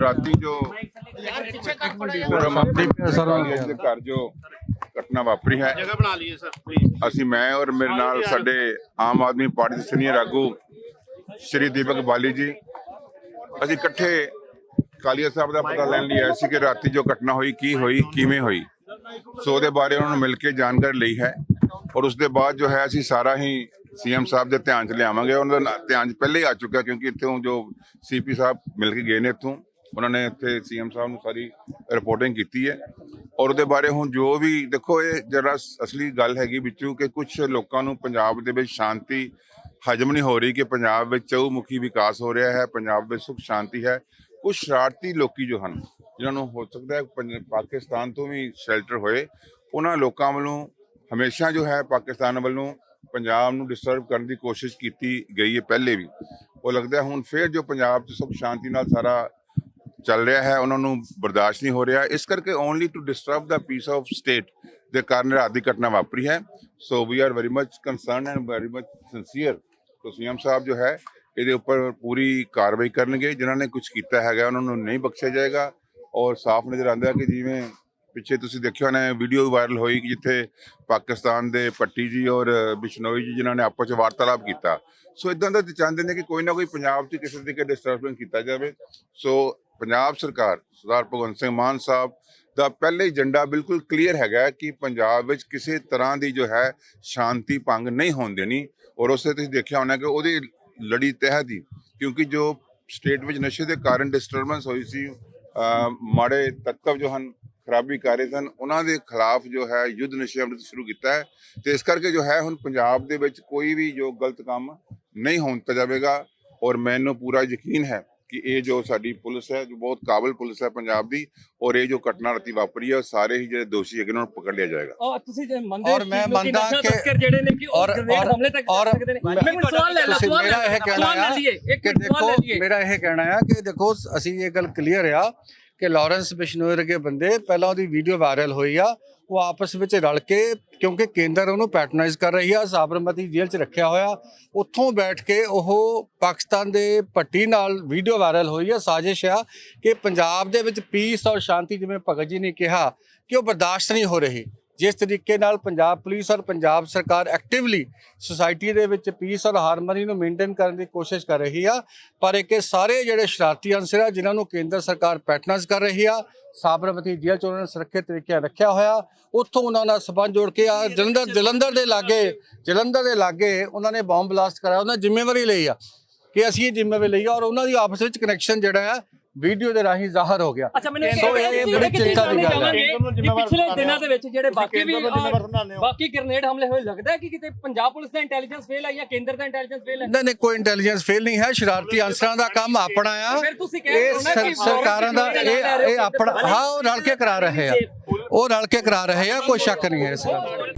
ਰਾਤੀ ਜੋ ਸਰ ਦੇ ਘਰ ਜੋ ਘਟਨਾ ਵਾਪਰੀ ਹੈ। ਜਗ੍ਹਾ ਬਣਾ ਲਈਏ ਸਰ ਪਲੀਜ਼ ਅਸੀਂ ਮੈਂ ਔਰ ਮੇਰੇ ਨਾਲ ਸਾਡੇ ਆਮ ਆਦਮੀ ਪਾਰਟੀ ਦੇ ਸੀਨੀਅਰ ਆਗੂ ਸ਼੍ਰੀ ਦੀਪਕ ਬਾਲੀ ਜੀ। ਅਸੀਂ ਇਕੱਠੇ ਕਾਲੀਆ ਸਾਹਿਬ ਦਾ ਪਤਾ ਲੈਣ ਲਈ ਆਏ ਸੀ ਕਿ ਰਾਤੀ ਜੋ ਘਟਨਾ ਹੋਈ ਕੀ ਹੋਈ ਕਿਵੇਂ ਹੋਈ। ਸੋ ਉਹਦੇ ਬਾਰੇ ਉਹਨਾਂ ਨੂੰ ਮਿਲ ਕੇ ਜਾਣਕਾਰੀ ਲਈ ਹੈ। ਔਰ ਉਸ ਦੇ ਬਾਅਦ ਜੋ ਹੈ ਅਸੀਂ ਸਾਰਾ ਹੀ ਸੀਐਮ ਸਾਹਿਬ ਦੇ ਧਿਆਨ 'ਚ ਲਿਆਵਾਂਗੇ। ਉਹਨਾਂ ਦਾ ਧਿਆਨ 'ਚ ਪਹਿਲੇ ਹੀ ਆ ਚੁੱਕਾ ਕਿਉਂਕਿ ਇੱਥੋਂ ਜੋ ਸੀਪੀ ਸਾਹਿਬ ਮਿਲ ਕੇ ਗਏ ਨੇ ਇੱਥੋਂ। ਉਹਨਾਂ ਨੇ ਇੱਥੇ ਸੀਐਮ ਸਾਹਿਬ ਨੂੰ ਸਾਰੀ ਰਿਪੋਰਟਿੰਗ ਕੀਤੀ ਹੈ। ਔਰ ਉਹਦੇ ਬਾਰੇ ਹੁਣ ਜੋ ਵੀ, ਦੇਖੋ ਇਹ ਜਰਾ ਅਸਲੀ ਗੱਲ ਹੈਗੀ ਵਿੱਚੋਂ ਕਿ ਕੁਝ ਲੋਕਾਂ ਨੂੰ ਪੰਜਾਬ ਦੇ ਵਿੱਚ ਸ਼ਾਂਤੀ ਹਜਮ ਨਹੀਂ ਹੋ ਰਹੀ ਕਿ ਪੰਜਾਬ ਵਿੱਚ ਚਹੁਮੁਖੀ ਵਿਕਾਸ ਹੋ ਰਿਹਾ ਹੈ, ਪੰਜਾਬ ਵਿੱਚ ਸੁਖ ਸ਼ਾਂਤੀ ਹੈ। ਕੁਝ ਸ਼ਰਾਰਤੀ ਲੋਕੀ ਜੋ ਹਨ, ਜਿਨ੍ਹਾਂ ਨੂੰ ਹੋ ਸਕਦਾ ਹੈ ਪੰਜ- ਪਾਕਿਸਤਾਨ ਤੋਂ ਵੀ ਸ਼ੈਲਟਰ ਹੋਏ, ਉਹਨਾਂ ਲੋਕਾਂ ਵੱਲੋਂ ਹਮੇਸ਼ਾ ਜੋ ਹੈ ਪਾਕਿਸਤਾਨ ਵੱਲੋਂ ਪੰਜਾਬ ਨੂੰ ਡਿਸਟਰਬ ਕਰਨ ਦੀ ਕੋਸ਼ਿਸ਼ ਕੀਤੀ ਗਈ ਹੈ ਪਹਿਲੇ ਵੀ। ਉਹ ਲੱਗਦਾ ਹੁਣ ਫਿਰ ਜੋ ਪੰਜਾਬ 'ਚ ਸੁਖ ਸ਼ਾਂਤੀ ਨਾਲ ਸਾਰਾ ਚੱਲ ਰਿਹਾ ਹੈ, ਉਹਨਾਂ ਨੂੰ ਬਰਦਾਸ਼ਤ ਨਹੀਂ ਹੋ ਰਿਹਾ। ਇਸ ਕਰਕੇ only to disturb the peace of state ਦੇ ਕਾਰਨ ਰਾਤ ਦੀ ਘਟਨਾ ਵਾਪਰੀ ਹੈ। So we are very much concern and very much sincere to CM ਸਾਹਿਬ ਜੋ ਹੈ, ਇਹਦੇ ਉੱਪਰ ਪੂਰੀ ਕਾਰਵਾਈ ਕਰਨਗੇ। ਜਿਨ੍ਹਾਂ ਨੇ ਕੁਝ ਕੀਤਾ ਹੈਗਾ, ਉਹਨਾਂ ਨੂੰ ਨਹੀਂ ਬਖਸ਼ਿਆ ਜਾਏਗਾ। ਔਰ ਸਾਫ਼ ਨਜ਼ਰ ਆਉਂਦਾ ਹੈ ਕਿ ਜਿਵੇਂ ਪਿੱਛੇ ਤੁਸੀਂ ਦੇਖਿਆ ਹੋਣਾ ਵੀਡੀਓ ਵਾਇਰਲ ਹੋਈ ਕਿ ਜਿੱਥੇ ਪਾਕਿਸਤਾਨ ਦੇ ਪੱਟੀ ਜੀ ਔਰ ਬਿਸ਼ਨੋਈ ਜੀ ਜਿਨ੍ਹਾਂ ਨੇ ਆਪਸ ਵਿੱਚ ਵਾਰਤਾਲਾਪ ਕੀਤਾ। ਸੋ ਇਦਾਂ ਦਾ ਚਾਹੁੰਦੇ ਨੇ ਕਿ ਕੋਈ ਨਾ ਕੋਈ ਪੰਜਾਬ 'ਚ ਕਿਸੇ ਤਰੀਕੇ ਡਿਸਟਰਬੈਂਸ ਕੀਤਾ ਜਾਵੇ। ਸੋ ਪੰਜਾਬ ਸਰਕਾਰ, ਸਰਦਾਰ ਭਗਵੰਤ ਸਿੰਘ ਮਾਨ ਸਾਹਿਬ ਦਾ ਪਹਿਲੇ ਏਜੰਡਾ ਬਿਲਕੁਲ ਕਲੀਅਰ ਹੈਗਾ ਕਿ ਪੰਜਾਬ ਵਿੱਚ ਕਿਸੇ ਤਰ੍ਹਾਂ ਦੀ ਜੋ ਹੈ ਸ਼ਾਂਤੀ ਭੰਗ ਨਹੀਂ ਹੋਣ ਦੇਣੀ। ਔਰ ਉਸੇ ਤੁਸੀਂ ਦੇਖਿਆ ਹੋਣਾ ਕਿ ਉਹਦੀ ਲੜੀ ਤਹਿਤ ਹੀ ਕਿਉਂਕਿ ਜੋ ਸਟੇਟ ਵਿੱਚ ਨਸ਼ੇ ਦੇ ਕਾਰਨ ਡਿਸਟਰਬੈਂਸ ਹੋਈ ਸੀ ਮਾੜੇ ਤੱਤਵ ਜੋ ਹਨ, ਖਰਾਬੀ ਕਰ ਰਹੇ ਸਨ, ਉਹਨਾਂ ਦੇ ਖਿਲਾਫ ਜੋ ਹੈ ਯੁੱਧ ਨਸ਼ੇ ਅੰਮ੍ਰਿਤ ਸ਼ੁਰੂ ਕੀਤਾ ਹੈ। ਤੇ ਇਸ ਕਰਕੇ ਜੋ ਹੈ ਹੁਣ ਪੰਜਾਬ ਦੇ ਵਿੱਚ ਕੋਈ ਵੀ ਜੋ ਗਲਤ ਕੰਮ ਨਹੀਂ ਹੋਣ ਦਿੱਤਾ ਜਾਵੇਗਾ। ਔਰ ਮੈਨੂੰ ਪੂਰਾ ਯਕੀਨ ਹੈ ਕਿ ਇਹ ਜੋ ਸਾਡੀ ਪੁਲਿਸ ਹੈ ਜੋ ਬਹੁਤ ਕਾਬਲ ਪੁਲਿਸ ਹੈ ਪੰਜਾਬ ਦੀ ਔਰ ਇਹ ਜੋ ਘਟਨਾ ਰਾਤੀ ਵਾਪਰੀ ਹੈ ਸਾਰੇ ਹੀ ਜਿਹੜੇ ਦੋਸ਼ੀ ਹੈਗੇ ਉਹਨਾਂ ਨੂੰ ਪਕੜ ਲਿਆ ਜਾਏਗਾ। ਔਰ ਤੁਸੀਂ ਜੇ ਮੰਨਦੇ ਔਰ ਹੋ ਮੈਂ ਮੰਨਦਾ ਕਿ- ਜਿਹੜੇ ਨੇ ਕਿ ਔਰ- ਹਮਲੇ ਤੱਕ ਔਰ ਕਰ ਸਕਦੇ ਨੇ। ਮੈਂ- ਸਵਾਲ ਲੈ ਲਾ ਤੁਸੀਂ ਸਵਾਲ ਮੇਰਾ ਇਹ ਕਹਿਣਾ ਇੱਕ ਕਿ ਦੇਖੋ ਮੇਰਾ ਇਹ ਕਹਿਣਾ ਆ ਕਿ ਦੇਖੋ ਅਸੀਂ ਇਹ ਗੱਲ ਕਲੀਅਰ ਆ ਕਿ ਲਾਰੈਂਸ ਬਿਸ਼ਨੋਈ ਵਰਗੇ ਬੰਦੇ ਪਹਿਲਾਂ ਉਹਦੀ ਵੀਡੀਓ ਵਾਇਰਲ ਹੋਈ ਆ, ਉਹ ਆਪਸ ਵਿੱਚ ਰਲ ਕੇ, ਕਿਉਂਕਿ ਕੇਂਦਰ ਉਹਨੂੰ ਪੈਟਰਨਾਈਜ਼ ਕਰ ਰਹੀ ਆ, ਸਾਬਰਮਤੀ ਜੇਲ੍ਹ 'ਚ ਰੱਖਿਆ ਹੋਇਆ, ਉੱਥੋਂ ਬੈਠ ਕੇ ਉਹ ਪਾਕਿਸਤਾਨ ਦੇ ਪੱਟੀ ਨਾਲ ਵੀਡੀਓ ਵਾਇਰਲ ਹੋਈ ਆ, ਸਾਜ਼ਿਸ਼ ਆ ਕਿ ਪੰਜਾਬ ਦੇ ਵਿੱਚ ਪੀਸ ਔਰ ਸ਼ਾਂਤੀ ਜਿਵੇਂ ਭਗਤ ਜੀ ਨੇ ਕਿਹਾ, ਕਿ ਉਹ ਬਰਦਾਸ਼ਤ ਨਹੀਂ ਹੋ ਰਹੀ। ਜਿਸ ਤਰੀਕੇ ਨਾਲ ਪੰਜਾਬ ਪੁਲਿਸ ਔਰ ਪੰਜਾਬ ਸਰਕਾਰ ਐਕਟਿਵਲੀ ਸੁਸਾਇਟੀ ਦੇ ਵਿੱਚ ਪੀਸ ਔਰ ਹਾਰਮਨੀ ਨੂੰ ਮੇਨਟੇਨ ਕਰਨ ਦੀ ਕੋਸ਼ਿਸ਼ ਕਰ ਰਹੀ ਆ, ਪਰ ਇੱਕ ਇਹ ਸਾਰੇ ਜਿਹੜੇ ਸ਼ਰਾਰਤੀ ਅੰਸਰ ਆ, ਜਿਨ੍ਹਾਂ ਨੂੰ ਕੇਂਦਰ ਸਰਕਾਰ ਪੈਟਰਨਾਈਜ਼ ਕਰ ਰਹੀ ਆ, ਸਾਬਰਮਤੀ ਜੇਲ੍ਹ ਚ ਉਹਨਾਂ ਨੇ ਸੁਰੱਖਿਅਤ ਤਰੀਕੇ ਰੱਖਿਆ ਹੋਇਆ, ਉੱਥੋਂ ਉਹਨਾਂ ਨਾਲ ਸਬੰਧ ਜੋੜ ਕੇ ਆ, ਜਲੰਧਰ ਜਲੰਧਰ ਦੇ ਲਾਗੇ, ਜਲੰਧਰ ਦੇ ਲਾਗੇ ਉਹਨਾਂ ਨੇ ਬੰਬ ਬਲਾਸਟ ਕਰਾਇਆ, ਉਹਨਾਂ ਜ਼ਿੰਮੇਵਾਰੀ ਲਈ ਆ ਕਿ ਅਸੀਂ ਇਹ ਜ਼ਿੰਮੇਵਾਰੀ ਲਈ ਆ ਔਰ ਉਹਨਾਂ ਦੀ ਆਪਸ ਵਿੱਚ ਕਨੈਕਸ਼ਨ ਜਿਹੜਾ ਹੈ ਵੀਡੀਓ ਦੇ ਰਾਹੀਂ ਜ਼ਾਹਰ ਹੋ ਗਿਆ। ਅੱਛਾ ਮੈਨੂੰ ਸੋ ਇਹ ਬੜੀ ਚਿੰਤਾ ਦੀ ਗੱਲ ਹੈ। ਪਿਛਲੇ ਦਿਨਾਂ ਦੇ ਵਿੱਚ ਜਿਹੜੇ ਬਾਕੀ ਵੀ। ਬਾਕੀ ਗ੍ਰੇਨੇਡ ਹਮਲੇ ਹੋਏ ਲੱਗਦਾ ਹੈ ਕਿ ਕਿਤੇ ਪੰਜਾਬ ਪੁਲਿਸ ਦਾ ਇੰਟੈਲੀਜੈਂਸ ਫੇਲ ਹੈ ਜਾਂ ਕੇਂਦਰ ਦਾ ਇੰਟੈਲੀਜੈਂਸ ਫੇਲ ਹੈ? ਨਹੀਂ ਨਹੀਂ ਕੋਈ ਇੰਟੈਲੀਜੈਂਸ ਫੇਲ ਨਹੀਂ ਹੈ। ਸ਼ਰਾਰਤੀ ਅੰਸਰਾਂ ਦਾ ਕੰਮ ਆਪਣਾ ਆ। ਇਹ ਸਰਕਾਰਾਂ ਦਾ ਇਹ ਇਹ ਆਪਣਾ ਹਾਂ ਉਹ ਰਲ ਕੇ ਕਰਾ ਰਹੇ ਆ। ਉਹ ਰਲ ਕੇ ਕਰਾ ਰਹੇ ਆ ਕੋਈ ਸ਼ੱਕ ਨਹੀਂ ਹੈ ਇਸ ਗੱਲ 'ਚ